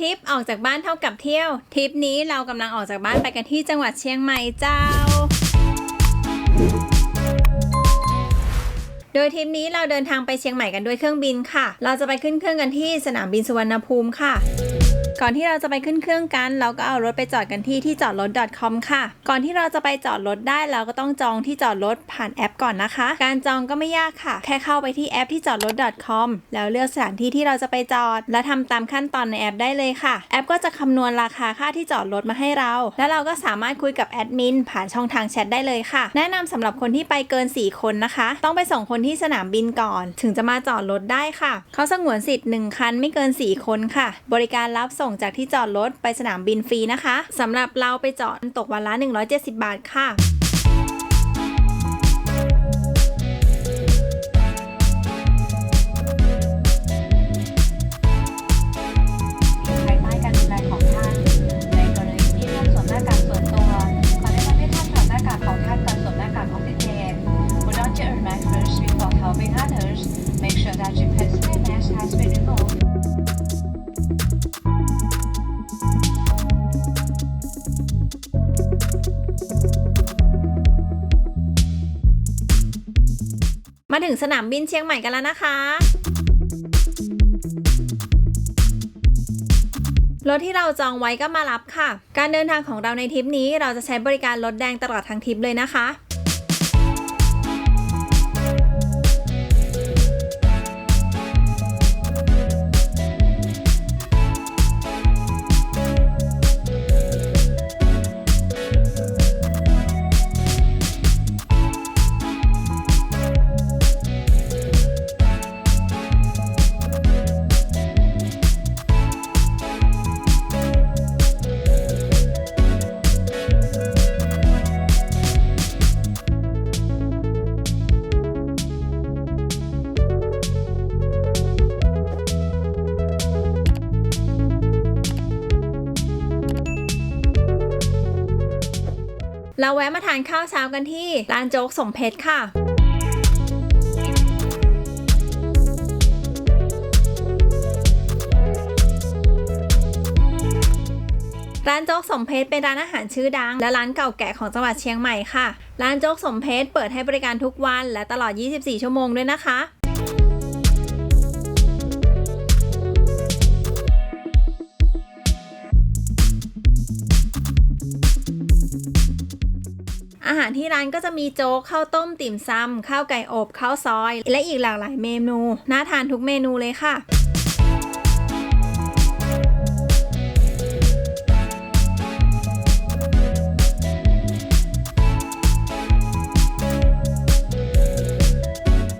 ทิปออกจากบ้านเท่ากับเที่ยวทริปนี้เรากำลังออกจากบ้านไปกันที่จังหวัดเชียงใหม่เจ้า โดยทริปนี้เราเดินทางไปเชียงใหม่กันด้วยเครื่องบินค่ะ เราจะไปขึ้นเครื่องกันที่สนามบินสุวรรณภูมิค่ะ ก่อนที่เราจะไปขึ้นเครื่องกัน เราก็เอารถไปจอดกันที่ที่จอดรถ .com ค่ะ ก่อนที่เราจะไปจอดรถได้เราก็ต้องจองที่จอดรถผ่านแอปก่อนนะคะ การจองก็ไม่ยากค่ะ แค่เข้าไปที่แอปที่จอดรถ .com แล้วเลือกสถานที่ที่เราจะไปจอด และทำตามขั้นตอนในแอปได้เลยค่ะ แอปก็จะคำนวณราคาค่าที่จอดรถมาให้เรา แล้วเราก็สามารถคุยกับแอดมินผ่านช่องทางแชทได้เลยค่ะ แนะนำสำหรับคนที่ไปเกิน 4 คนนะคะ ต้องไปส่งคนที่สนามบินก่อน ถึงจะมาจอดรถได้ค่ะ เขาสงวนสิทธิ์1คันไม่เกิน 4 คนค่ะ บริการรับส่งจากที่จอดรถไปสนามบินฟรีนะคะสำหรับเราไปจอดตกวันละ 170 บาทค่ะ มาถึงสนามบินเชียงใหม่กันแล้วนะคะ รถที่เราจองไว้ก็มารับค่ะ การเดินทางของเราในทริปนี้เราจะใช้บริการรถแดงตลอดทั้งทริปเลยนะคะ แวะมาทานข้าวเช้ากันที่ร้านโจ๊กสมเพชรค่ะร้านโจ๊กสมเพชรเป็นร้านอาหารชื่อดัง และร้านเก่าแก่ของจังหวัดเชียงใหม่ค่ะ ร้านโจ๊กสมเพชรเปิดให้บริการทุกวันและตลอด 24 ชั่วโมงด้วยนะคะ ที่ร้านก็จะมีโจ๊กข้าวต้มติ่มซำข้าวไก่อบข้าวซอย และอีกหลากหลายเมนูน่าทานทุกเมนูเลยค่ะ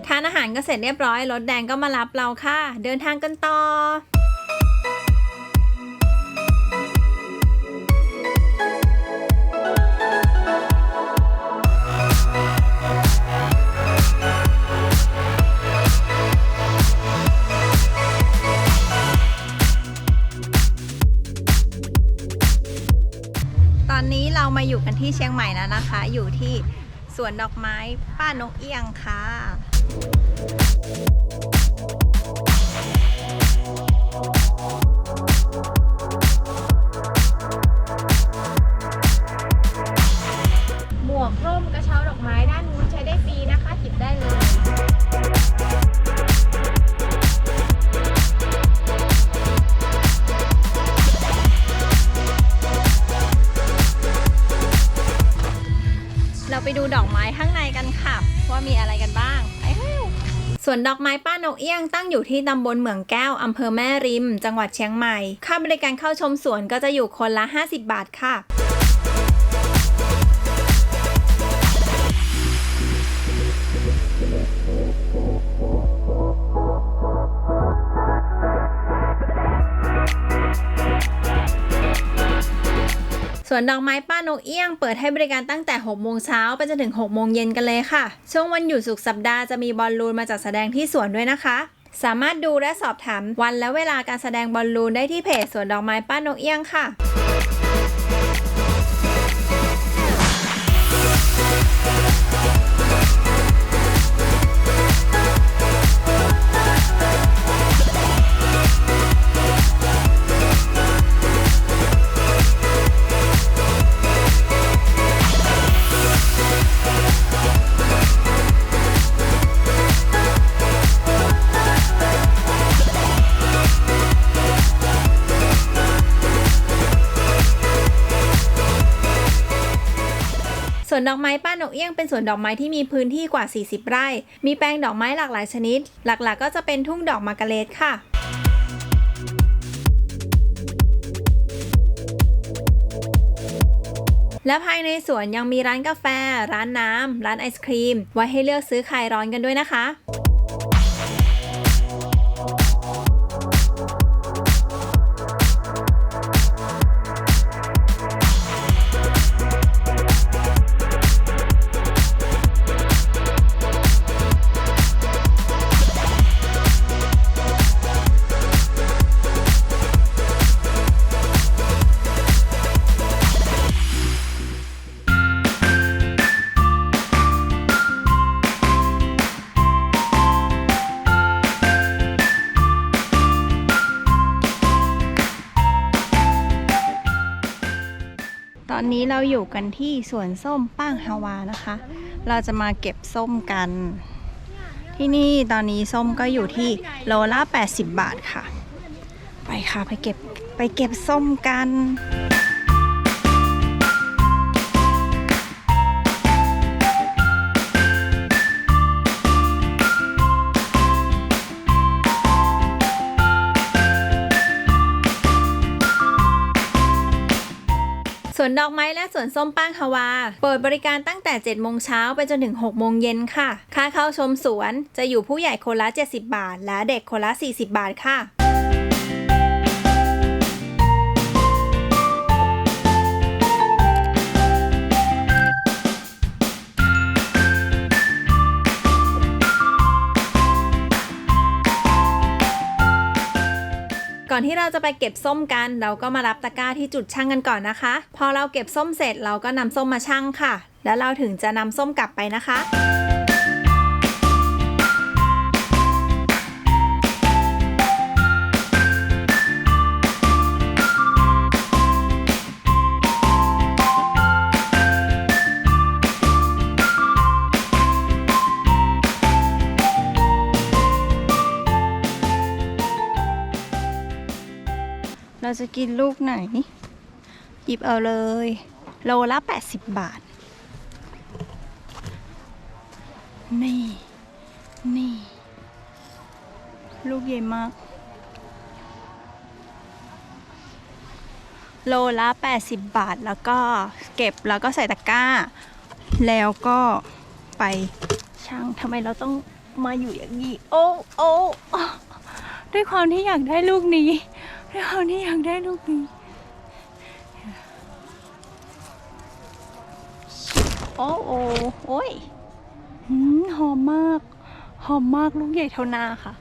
ทานอาหารก็เสร็จเรียบร้อย รถแดงก็มารับเราค่ะ เดินทางกันต่อ ที่เชียงใหม่แล้วนะคะ อยู่ที่สวนดอกไม้ป้านกเอี้ยงค่ะ ดูดอกไม้ข้างในกันค่ะ ว่ามีอะไรกันบ้างไปเร็วสวนดอกไม้ป้านกเอี้ยงตั้งอยู่ที่ตำบลเหมืองแก้ว อำเภอแม่ริม จังหวัดเชียงใหม่ ค่าบริการเข้าชมสวนก็จะอยู่คนละ 50 บาทค่ะ สวนดอกไม้ป้านกเอี้ยงเปิดให้บริการตั้งแต่ 6 โมงเช้าไปจนถึง 6 โมงเย็นกันเลยค่ะ ช่วงวันหยุดสุกสัปดาห์จะมีบอลลูนมาจัดแสดงที่สวนด้วยนะคะ สามารถดูและสอบถามวันและเวลาการแสดงบอลลูนได้ที่เพจสวนดอกไม้ป้านกเอี้ยงค่ะ สวนดอกไม้ป้านกเอี้ยงเป็นสวนดอกไม้ที่มีพื้นที่กว่า 40 ไร่ มีแปลงดอกไม้หลากหลายชนิด หลักๆ ก็จะเป็นทุ่งดอกมะกะเลดค่ะและภายในสวนยังมีร้านกาแฟ ร้านน้ำ ร้านไอศครีม ไว้ให้เลือกซื้อคลายร้อนกันด้วยนะคะ อนนี้เราอยู่กันที่สวนส้มป้างฮาวานะคะ เราจะมาเก็บส้มกัน ที่นี่ตอนนี้ส้มก็อยู่ที่โลละ80 บาทค่ะ ไปค่ะไปเก็บไปเก็บส้มกัน สวนดอกไม้และสวนส้มป้างฮาวา เปิดบริการตั้งแต่ 7 โมงเช้าไปจนถึง 6 โมงเย็นค่ะ ค่าเข้าชมสวนจะอยู่ผู้ใหญ่คนละ 70 บาท และเด็กคนละ 40 บาทค่ะ อนที่เราจะไปเก็บส้มกัน เราก็มารับตะกร้าที่จุดช่างกันก่อนนะคะ พอเราเก็บส้มเสร็จเราก็นำส้มมาช่างค่ะ แล้วเราถึงจะนำส้มกลับไปนะคะ จะกินลูกไหน หยิบเอาเลย โลละ 80 บาท นี่ นี่ ลูกใหญ่มาก โลละ 80 บาทแล้วก็เก็บแล้วก็ใส่ตะกร้า แล้วก็ไปช่างทำไมเราต้องมาอยู่อย่างนี้ โอ้โอ้ด้วยความที่อยากได้ลูกนี้ ด้วยความที่อยากได้ลูกนี้โอ้โอ้โอ้ยหืมหอมมาก หอมมากลูกใหญ่เท่านาค่ะ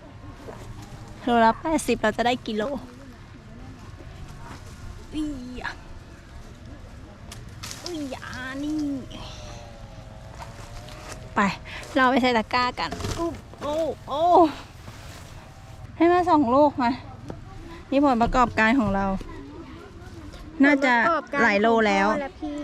โลละแปดสิบเราจะได้กิโลอียะอียะนี่ ไปเราไปใส่ตะกร้ากันอุ๊บโอ้โอ้ให้มาสองลูกมา นี่ผลประกอบการของเรา น่าจะหลายโลแล้ว และพี่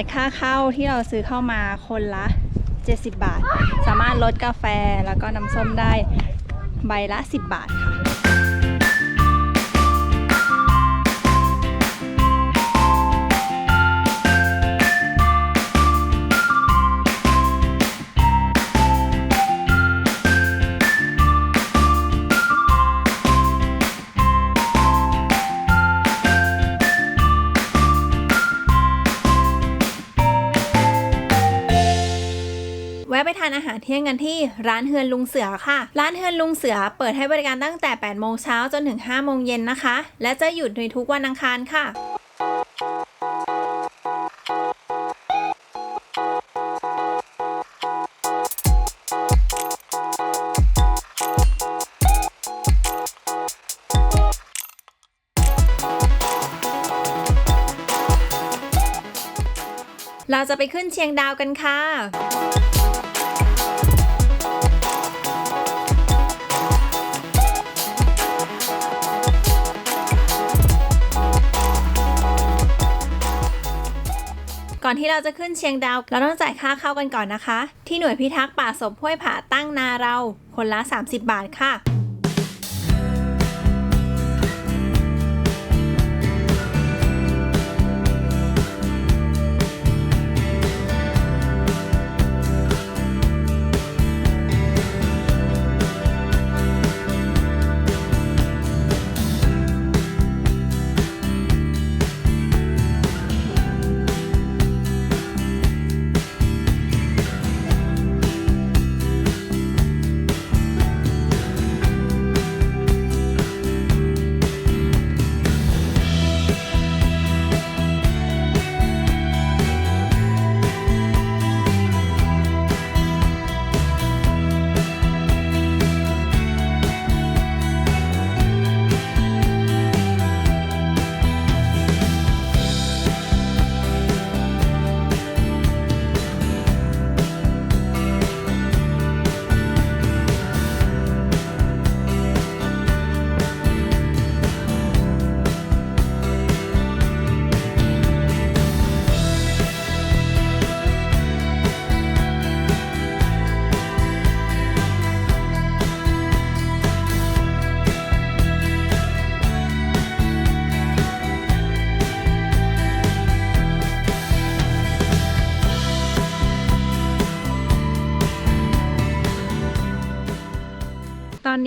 าทค่าเข้าที่เราซื้อเข้ามาคนละ 70 บาท สามารถลดกาแฟแล้วก็น้ำส้มได้ใบละ 10 บาทค่ะานอาหารเที่ยงกันที่ร้านเฮือนลุงเสือค่ะ ร้านเฮือนลุงเสือเปิดให้บริการตั้งแต่ 8 โมงเช้าจนถึง 5 โมงเย็นนะคะ และจะหยุดในทุกวันอังคารค่ะเราจะไปขึ้นเชียงดาวกันค่ะ อนที่เราจะขึ้นเชียงดาว เราต้องจ่ายค่าเข้ากันก่อนนะคะ ที่หน่วยพิทักษ์ป่าศพห้วยผาตั้งนาเรา คนละ 30 บาทค่ะ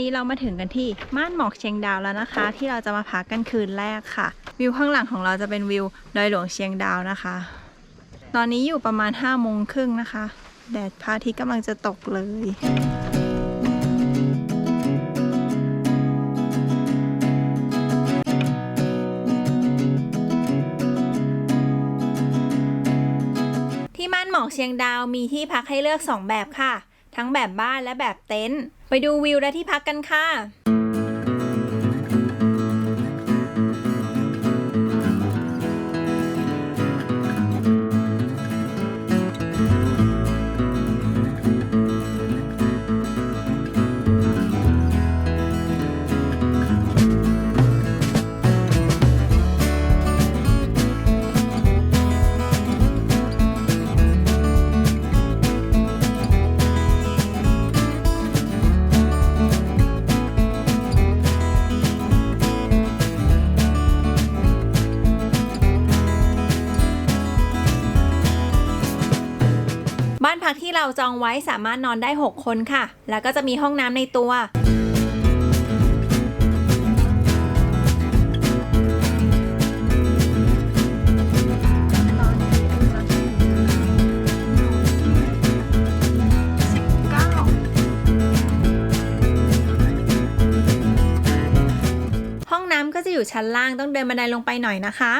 นี้เรามาถึงกันที่ม่านหมอกเชียงดาวแล้วนะคะ ที่เราจะมาพักกันคืนแรกค่ะ วิวข้างหลังของเราจะเป็นวิวดอยหลวงเชียงดาวนะคะ ตอนนี้อยู่ประมาณ5้าโมงครึ่งนะคะ แดดพระอาทิตย์กำลังจะตกเลยที่ม่านหมอกเชียงดาวมีที่พักให้เลือก 2 แบบค่ะ ทั้งแบบบ้านและแบบเต็นท์ ไปดูวิวและที่พักกันค่ะ เราจองไว้สามารถนอนได้ 6 คนค่ะ แล้วก็จะมีห้องน้ำในตัวห้องน้ำก็จะอยู่ชั้นล่างต้องเดินบันไดลงไปหน่อยนะคะ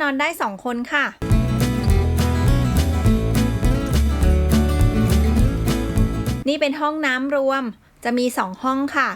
นอนได้ 2 คนค่ะ นี่เป็นห้องน้ำรวมจะมี 2 ห้องค่ะ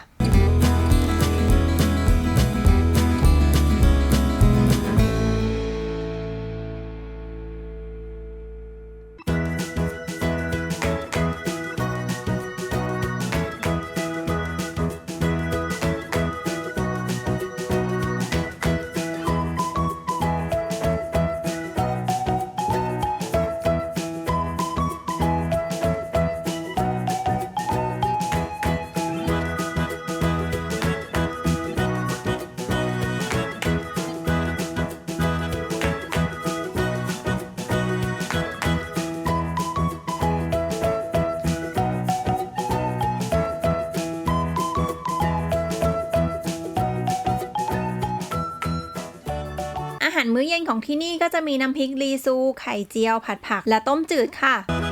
มื้อเย็นของที่นี่ก็จะมีน้ำพริกลีซู ไข่เจียว ผัดผัก และต้มจืดค่ะ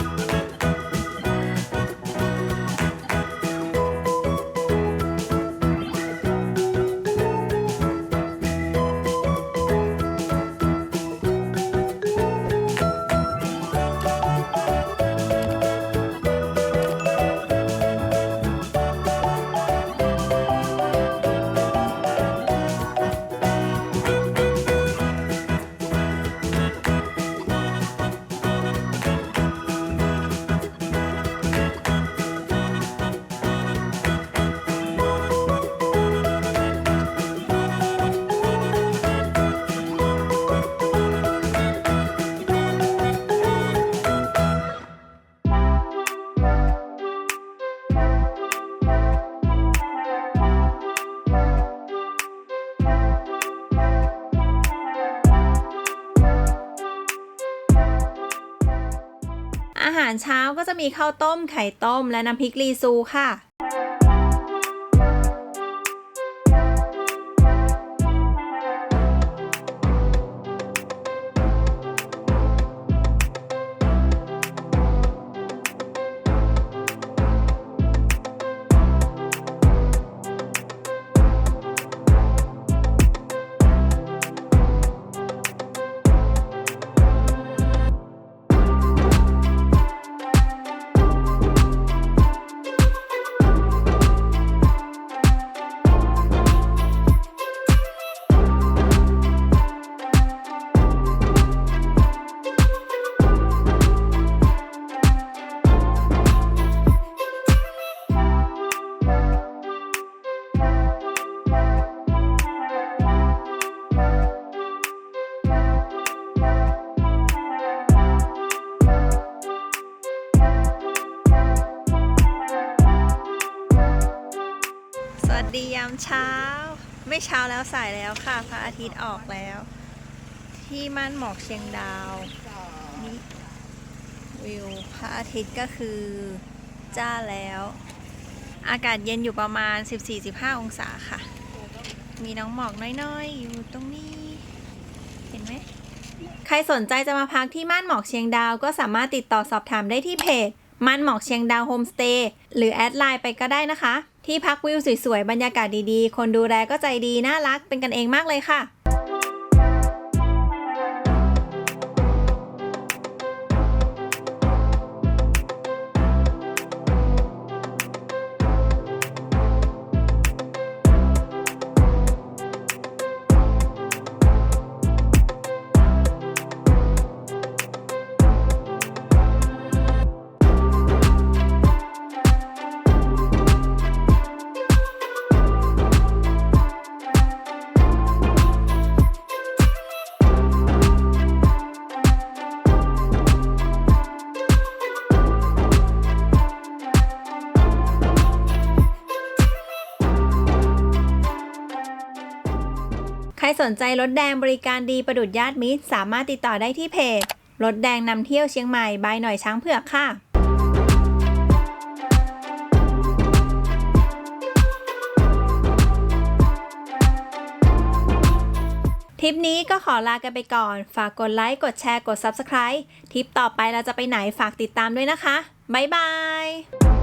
จะมีข้าวต้มไข่ต้มและน้ำพริกรีซูค่ะ ดียามเช้า ไม่เช้าแล้วสายแล้วค่ะพระอาทิตย์ออกแล้ว ที่ม่านหมอกเชียงดาวนี่วิวพระอาทิตย์ก็คือจ้าแล้ว อากาศเย็นอยู่ประมาณ 14-15 องศาค่ะ มีน้องหมอกน้อยๆ อยู่ตรงนี้ เห็นไหมใครสนใจจะมาพักที่ม่านหมอกเชียงดาวก็สามารถติดต่อสอบถามได้ที่เพจม่านหมอกเชียงดาวโฮมสเตย์หรือแอดไลน์ไปก็ได้นะคะ ที่พักวิวสวยๆ บรรยากาศดีๆ คนดูแลก็ใจดี น่ารัก เป็นกันเองมากเลยค่ะ สนใจรถแดงบริการดีประดุดญาติมิตร สามารถติดต่อได้ที่เพจ รถแดงนำเที่ยวเชียงใหม่บายหน่อยช้างเผือกค่ะทริปนี้ก็ขอลากันไปก่อน ฝากกดไลค์ กดแชร์ กด Subscribe ทริปต่อไปเราจะไปไหนฝากติดตามด้วยนะคะ บ๊ายบาย